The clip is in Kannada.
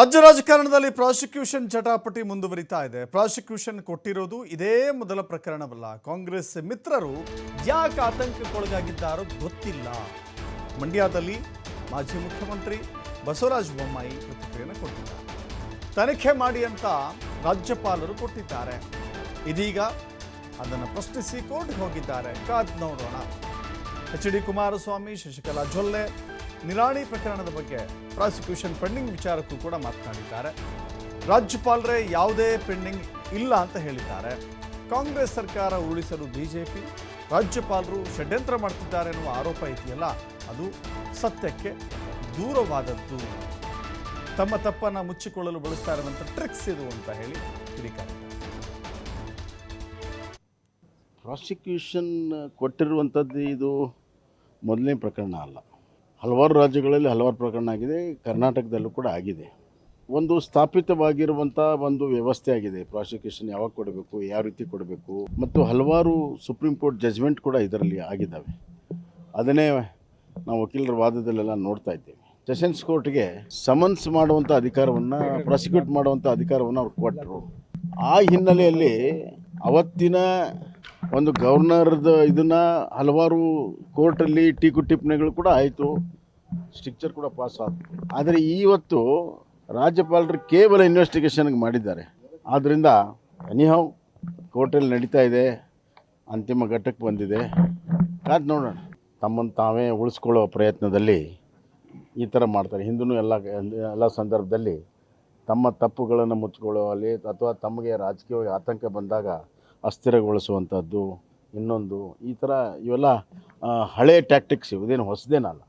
ರಾಜ್ಯ ರಾಜಕಾರಣದಲ್ಲಿ ಪ್ರಾಸಿಕ್ಯೂಷನ್ ಚಟಾಪಟಿ ಮುಂದುವರಿತಾ ಇದೆ. ಪ್ರಾಸಿಕ್ಯೂಷನ್ ಕೊಟ್ಟಿರೋದು ಇದೇ ಮೊದಲ ಪ್ರಕರಣವಲ್ಲ. ಕಾಂಗ್ರೆಸ್ ಮಿತ್ರರು ಯಾಕೆ ಆತಂಕಕ್ಕೊಳಗಾಗಿದ್ದಾರೋ ಗೊತ್ತಿಲ್ಲ. ಮಂಡ್ಯದಲ್ಲಿ ಮಾಜಿ ಮುಖ್ಯಮಂತ್ರಿ ಬಸವರಾಜ ಬೊಮ್ಮಾಯಿ ಪ್ರತಿಕ್ರಿಯೆಯನ್ನು ಕೊಟ್ಟಿದ್ದಾರೆ. ತನಿಖೆ ಮಾಡಿ ಅಂತ ರಾಜ್ಯಪಾಲರು ಕೊಟ್ಟಿದ್ದಾರೆ. ಇದೀಗ ಅದನ್ನು ಪ್ರಶ್ನಿಸಿ ಕೋರ್ಟ್ಗೆ ಹೋಗಿದ್ದಾರೆ. ಕಾದ್ ನೋಡೋಣ. ಎಚ್ ಡಿ ಕುಮಾರಸ್ವಾಮಿ, ಶಶಿಕಲಾ ಜೊಲ್ಲೆ ನಿರಾಣಿ ಪ್ರಕರಣದ ಬಗ್ಗೆ ಪ್ರಾಸಿಕ್ಯೂಷನ್ ಪೆಂಡಿಂಗ್ ವಿಚಾರಕ್ಕೂ ಕೂಡ ಮಾತನಾಡಿದ್ದಾರೆ. ರಾಜ್ಯಪಾಲರೇ ಯಾವುದೇ ಪೆಂಡಿಂಗ್ ಇಲ್ಲ ಅಂತ ಹೇಳಿದ್ದಾರೆ. ಕಾಂಗ್ರೆಸ್ ಸರ್ಕಾರ ಉರುಳಿಸಲು ಬಿಜೆಪಿ, ರಾಜ್ಯಪಾಲರು ಷಡ್ಯಂತ್ರ ಮಾಡ್ತಿದ್ದಾರೆ ಎನ್ನುವ ಆರೋಪ ಇದೆಯಲ್ಲ, ಅದು ಸತ್ಯಕ್ಕೆ ದೂರವಾದದ್ದು. ತಮ್ಮ ತಪ್ಪನ್ನು ಮುಚ್ಚಿಕೊಳ್ಳಲು ಬಳಸ್ತಾರೆ ಇರುವಂಥ ಟ್ರಿಕ್ಸ್ ಇದು ಅಂತ ಹೇಳಿ ಕಿಡಿಕಾರಿ ಪ್ರಾಸಿಕ್ಯೂಷನ್ ಕೊಟ್ಟಿರುವಂಥದ್ದು ಇದು ಮೊದಲನೇ ಪ್ರಕರಣ ಅಲ್ಲ. ಹಲವಾರು ರಾಜ್ಯಗಳಲ್ಲಿ ಹಲವಾರು ಪ್ರಕರಣ ಆಗಿದೆ. ಕರ್ನಾಟಕದಲ್ಲೂ ಕೂಡ ಆಗಿದೆ. ಒಂದು ಸ್ಥಾಪಿತವಾಗಿರುವಂಥ ಒಂದು ವ್ಯವಸ್ಥೆ ಆಗಿದೆ. ಪ್ರಾಸಿಕ್ಯೂಷನ್ ಯಾವಾಗ ಕೊಡಬೇಕು, ಯಾವ ರೀತಿ ಕೊಡಬೇಕು ಮತ್ತು ಹಲವಾರು ಸುಪ್ರೀಂ ಕೋರ್ಟ್ ಜಜ್ಮೆಂಟ್ ಕೂಡ ಇದರಲ್ಲಿ ಆಗಿದ್ದಾವೆ. ಅದನ್ನೇ ನಾವು ವಕೀಲರ ವಾದದಲ್ಲೆಲ್ಲ ನೋಡ್ತಾ ಇದ್ದೇವೆ. ಸೆಷನ್ಸ್ ಕೋರ್ಟ್ಗೆ ಸಮನ್ಸ್ ಮಾಡುವಂಥ ಅಧಿಕಾರವನ್ನು ಪ್ರಾಸಿಕ್ಯೂಟ್ ಮಾಡುವಂಥ ಅಧಿಕಾರವನ್ನು ಅವ್ರು ಕೊಟ್ಟರು ಆ ಹಿನ್ನೆಲೆಯಲ್ಲಿ ಅವತ್ತಿನ ಒಂದು ಗವರ್ನರ್ದ ಇದನ್ನು ಹಲವಾರು ಕೋರ್ಟಲ್ಲಿ ಟೀಕು ಟಿಪ್ಪಣಿಗಳು ಕೂಡ ಆಯಿತು. ಸ್ಟ್ರಿಕ್ಚರ್ ಕೂಡ ಪಾಸ್ ಆಯಿತು ಆದರೆ ಇವತ್ತು ರಾಜ್ಯಪಾಲರು ಕೇವಲ ಇನ್ವೆಸ್ಟಿಗೇಷನ್ಗೆ ಮಾಡಿದ್ದಾರೆ. ಆದ್ದರಿಂದ ಎನಿಹೌ ಕೋರ್ಟಲ್ಲಿ ನಡೀತಾ ಇದೆ. ಅಂತಿಮ ಘಟ್ಟಕ್ಕೆ ಬಂದಿದೆ. ಕಾದು ನೋಡೋಣ. ತಮ್ಮನ್ನು ತಾವೇ ಉಳಿಸ್ಕೊಳ್ಳೋ ಪ್ರಯತ್ನದಲ್ಲಿ ಈ ಥರ ಮಾಡ್ತಾರೆ. ಹಿಂದೂ ಎಲ್ಲ ಎಲ್ಲ ಸಂದರ್ಭದಲ್ಲಿ ತಮ್ಮ ತಪ್ಪುಗಳನ್ನು ಮುಚ್ಚಿಕೊಳ್ಳುವಲ್ಲಿ ಅಥವಾ ತಮಗೆ ರಾಜಕೀಯವಾಗಿ ಆತಂಕ ಬಂದಾಗ ಅಸ್ಥಿರಗೊಳಿಸುವಂಥದ್ದು ಇನ್ನೊಂದು ಈ ಥರ ಇವೆಲ್ಲ ಹಳೆ ಟ್ಯಾಕ್ಟಿಕ್ಸ್ ಇವುದೇನು ಹೊಸದೇನಲ್ಲ.